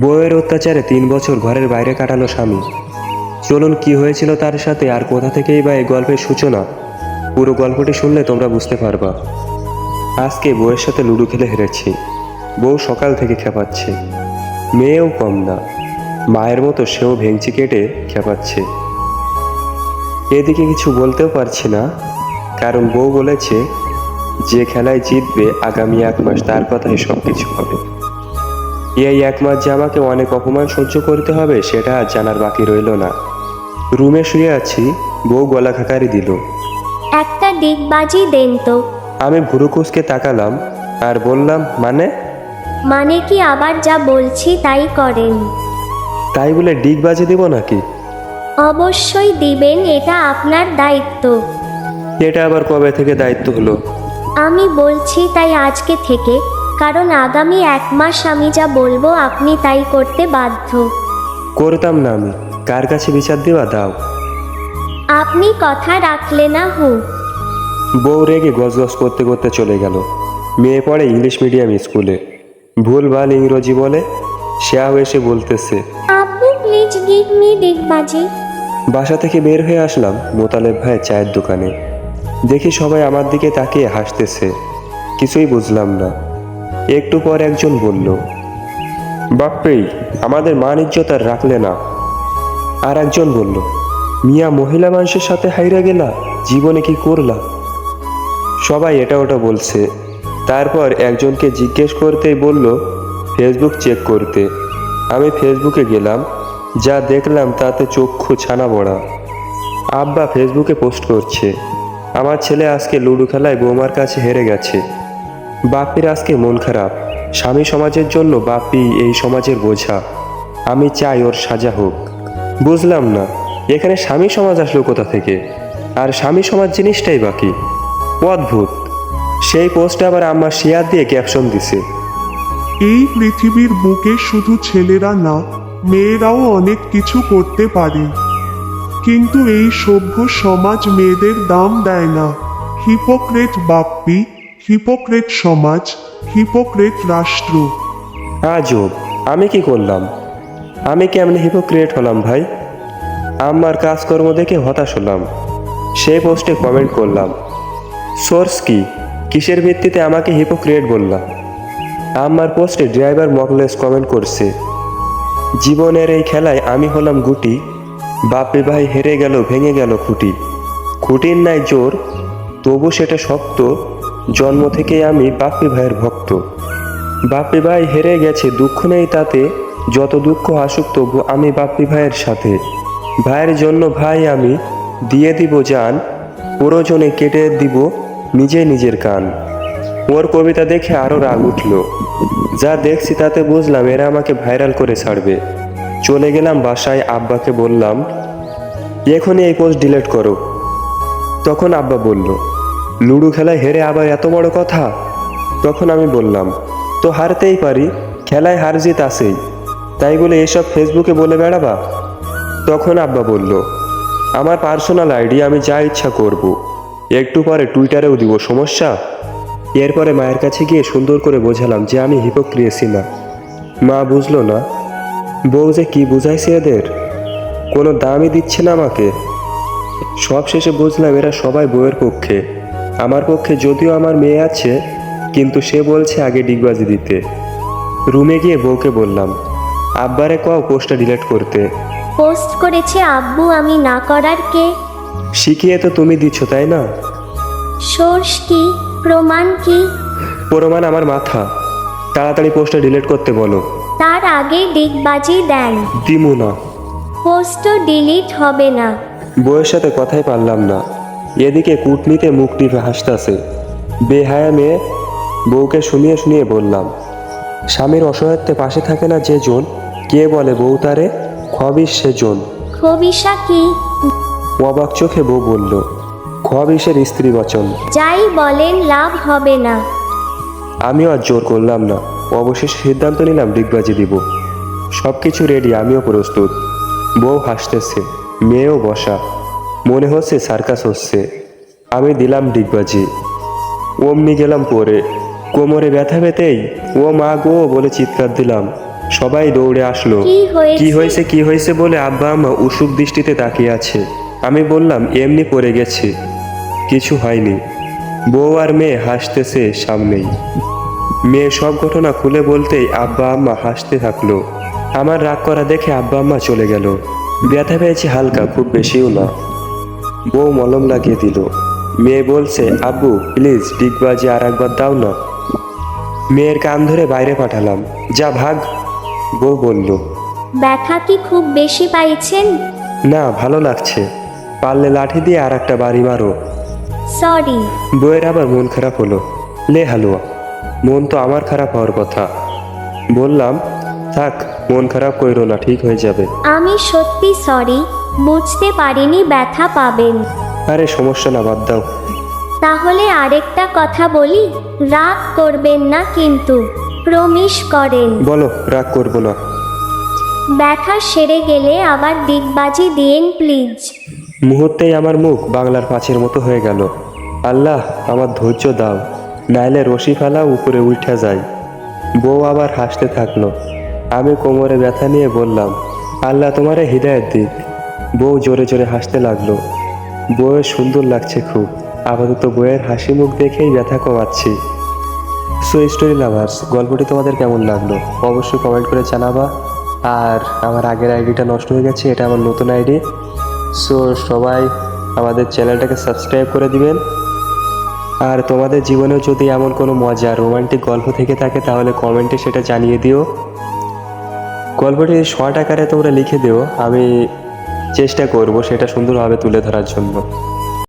বউয়ের অত্যাচারে তিন বছর ঘরের বাইরে কাটালো স্বামী। চলুন কি হয়েছিল তার সাথে আর কোথা থেকেই বা এই গল্পের সূচনা? পুরো গল্পটি শুনলে তোমরা বুঝতে পারবা। আজকে বউয়ের সাথে লুডো খেলে হেরেছি। বউ সকাল থেকে খেপাচ্ছে। মেয়েও কম না। মায়ের মতো সেও ভেঙচি কেটে খেপাচ্ছে। এদিকে কিছু বলতেও পারছি না। কারণ বউ বলেছে, যে খেলায় জিতবে আগামী এক মাস তার কথাই সব কিছু হবে। এই এক মাস যে আমাকে অনেক অপমান সহ্য করতে হবে সেটা আর জানার বাকি রইল না। রুমে শুয়ে আছি বউ গলা খাকারি দিল। একটা ডিগবাজি দেন তো। আমি ভুরুকুসকে তাকালাম আর বললাম মানে? মানে কি আবার যা বলছি তাই করেন। তাই বলে ডিগ বাজে দিব নাকি? অবশ্যই দিবেন এটা আপনার দায়িত্ব। এটা আবার কবে থেকে দায়িত্ব হলো? আমি বলছি তাই আজকে থেকে। কারণ আগামী এক মাস আমি যা বলব আপনি তাই করতে বাধ্য। করতাম না আমি। কার কাছে বিচার দেওয়া? দাও। আপনি কথা রাখলে না হু। বউ রেগে গজগজ করতে করতে চলে গেল। মেয়ে পড়ে ইংলিশ মিডিয়াম স্কুলে। ভুলভাল ইংরেজি বলে সেও এসে বলতেছে আপু প্লিজ গিভ মি ডিগবাজি বাসা থেকে বের হয়ে আসলাম মোতালেব ভাই চায়ের দোকানে। দেখি সবাই আমার দিকে তাকিয়ে হাসতেছে। কিছুই বুঝলাম না। একটু পর একজন বলল বাপ্পেই আমাদের মান ইজ্জত আর রাখলে না। আর একজন বলল, মিয়া মহিলা মানুষের সাথে হাইরা গেলা, জীবনে কি করলা? সবাই এটা ওটা বলছে। তারপর একজনকে জিজ্ঞেস করতেই বলল, ফেসবুক চেক করতে। আমি ফেসবুকে গেলাম, যা দেখলাম তাতে চক্ষু ছানা বড়া আব্বা ফেসবুকে পোস্ট করছে, আমার ছেলে আজকে লুডো খেলায় বৌমার কাছে হেরে গেছে। বাপির আজকে মন খারাপ। স্বামী সমাজের জন্য বাপি এই সমাজের বোঝা। আমি চাই ওর সাজা হোক। বুঝলাম না, এখানে স্বামী সমাজ আসলো কোথা থেকে? আর স্বামী সমাজ জিনিসটাই বাকি অদ্ভুত। সেই পোস্টে আবার আমার শেয়ার দিয়ে ক্যাপশন দিছে। এই পৃথিবীর বুকে শুধু ছেলেরা না, মেয়েরাও অনেক কিছু করতে পারে। কিন্তু এই সভ্য সমাজ মেয়েদের দাম দেয় না। হিপোক্রেট বাপ্পি হিপোক্রেট সমাজ, হিপোক্রেট রাষ্ট্র। আজব আমি কি করলাম? আমি কেমন হিপোক্রিয়েট হলাম ভাই? আমার কাজকর্ম দেখে হতাশ হলাম। সেই পোস্টে কমেন্ট করলাম, সোর্স কি? কিসের ভিত্তিতে আমাকে হিপোক্রিয়েট বললাম আমার পোস্টে ড্রাইভার মকলেস কমেন্ট করছে, জীবনের এই খেলায় আমি হলাম গুটি বাপে ভাই হেরে গেল, ভেঙে গেল খুঁটি। খুঁটির নাই জোর, তবু সেটা শক্ত জন্ম থেকে আমি বাপ্পি ভাইয়ের ভক্ত। বাপ্পি ভাই হেরে গেছে, দুঃখ নেই তাতে। যত দুঃখ আসুক তবু আমি বাপ্পি ভাইয়ের সাথে। ভাইয়ের জন্য ভাই আমি, দিয়ে দিব জান, প্রয়োজনে কেটে দিব নিজে নিজের কান। ওর কবিতা দেখে আরও রাগ উঠল। যা দেখছি তাতে বুঝলাম এরা আমাকে ভাইরাল করে ছাড়বে। চলে গেলাম বাসায়, আব্বাকে বললাম, এখনই এই পোস্ট ডিলিট করো। তখন আব্বা বলল লুডো খেলায় হেরে আবার এত বড় কথা? তখন আমি বললাম, তো হারতেই পারি, খেলায় হার জিত আসেই তাই বলে এসব ফেসবুকে বলে বেড়াবা? তখন আব্বা বলল, আমার পার্সোনাল আইডি আমি যা ইচ্ছা করব। একটু পরে টুইটারেও দিব, সমস্যা? এরপরে মায়ের কাছে গিয়ে সুন্দর করে বোঝালাম যে আমি হিপোক্রিয়েসি না। মা বুঝলো না, বউ যে কী বুঝাইছে এদের? কোনো দামই দিচ্ছে না আমাকে। সব শেষে বুঝলাম এরা সবাই বউয়ের পক্ষে। আমার পক্ষে যদিও আমার মেয়ে আছে কিন্তু সে বলছে আগে ডিগবাজি দিতে। রুমে গিয়ে বউকে বললাম আব্বারে কও পোস্টটা ডিলিট করতে? পোস্ট করেছে আব্বু আমি না করার কে? শিখিয়ে তো তুমি দিচ্ছ তাই না? সোর্স কি? প্রমাণ কি? প্রমাণ আমার মাথা। তাড়াতাড়ি পোস্টটা ডিলিট করতে বলো। তার আগে ডিগবাজি দেন। দিমু না। পোস্টও ডিলিট হবে না। বউয়ের সাথে কথাই পারলাম না। এদিকে কুটনিতে মুখ টিপে হাসতাছে। বেহায়া মেয়ে বউকে শুনিয়ে শুনিয়ে বললাম স্বামীর অসহায়ত্বে পাশে থাকে না যে জন? কে বলে বউ তারে? খবিস সে জন। কি? অবাক চোখে বউ বলল স্ত্রী বচন। যাই বলেন লাভ হবে না। আমিও আর জোর করলাম না। অবশেষে সিদ্ধান্ত নিলাম ডিগবাজি দিব। সব কিছু রেডি আমিও প্রস্তুত। বউ হাসতেছে মেয়েও বসা। মনে হচ্ছে সার্কাস হচ্ছে। আমি দিলাম ডিগবাজি। অমনি গেলাম পরে। কোমরে ব্যথা পেতেই ও মা গো বলে চিৎকার দিলাম। সবাই দৌড়ে আসলো। কি হয়েছে? কি হয়েছে বলে আব্বা আম্মা উসুক দৃষ্টিতে তাকিয়ে আছে। আমি বললাম এমনি পড়ে গেছে। কিছু হয়নি। বউ আর মেয়ে হাসতেছে সামনেই। মেয়ে সব ঘটনা খুলে বলতেই আব্বা আম্মা হাসতে থাকল। আমার রাগ করা দেখে আব্বা আম্মা চলে গেল। ব্যথা পেয়েছি হালকা খুব বেশিও না। বউ মলম লাগিয়ে দিল। মেয়ে বলছে আব্বু প্লিজ ডিগবাজি আর একবার দাও না। মেয়ের কান ধরে বাইরে পাঠালাম। যা ভাগ। বউ বলল ব্যথা কি খুব বেশি পাইছেন? না ভালো লাগছে। পারলে লাঠি দিয়ে আর একটা বাড়ি মারো। সরি বউয়ের আবার মন খারাপ হলো। লে হালুয়া মন তো আমার খারাপ হওয়ার কথা। বললাম থাক মন খারাপ কইরো না ঠিক হয়ে যাবে। আমি সত্যি সরি বুঝতে পারিনি ব্যথা পাবেন। আরে সমস্যা না বাদ দাও। তাহলে আরেকটা কথা বলি রাগ করবেন না কিন্তু প্রমিস করেন। বলো রাগ করব না। ব্যথা সেরে গেলে আবার দিগবাজি দিয়েন প্লিজ। মুহূর্তেই আমার মুখ বাংলার পাঁচের মতো হয়ে গেল। আল্লাহ আমার ধৈর্য দাও নাইলে রশি ফেলা উপরে উঠে যায়। বউ আবার হাসতে থাকল। আমি কোমরে ব্যথা নিয়ে বললাম আল্লাহ তোমারে হৃদয়ের দিক। বউ জোরে জোরে হাসতে লাগল। বউয়ের সুন্দর লাগছে খুব। আপাতত বউয়ের হাসি মুখ দেখেই ব্যথা কমাচ্ছি। সো স্টোরি লাভার্স গল্পটি তোমাদের কেমন লাগল? অবশ্যই কমেন্ট করে জানাবা। আর আমার আগের আইডিটা নষ্ট হয়ে গেছে, এটা আমার নতুন আইডি। সো সবাই আমাদের চ্যানেলটাকে সাবস্ক্রাইব করে দিবেন। আর তোমাদের জীবনেও যদি এমন কোনো মজা রোমান্টিক গল্প থেকে থাকে, তাহলে কমেন্টে সেটা জানিয়ে দিও। গল্পটি শর্ট আকারে তোমরা লিখে দিও। আমি চেষ্টা করব সেটা সুন্দরভাবে তুলে ধরার জন্য।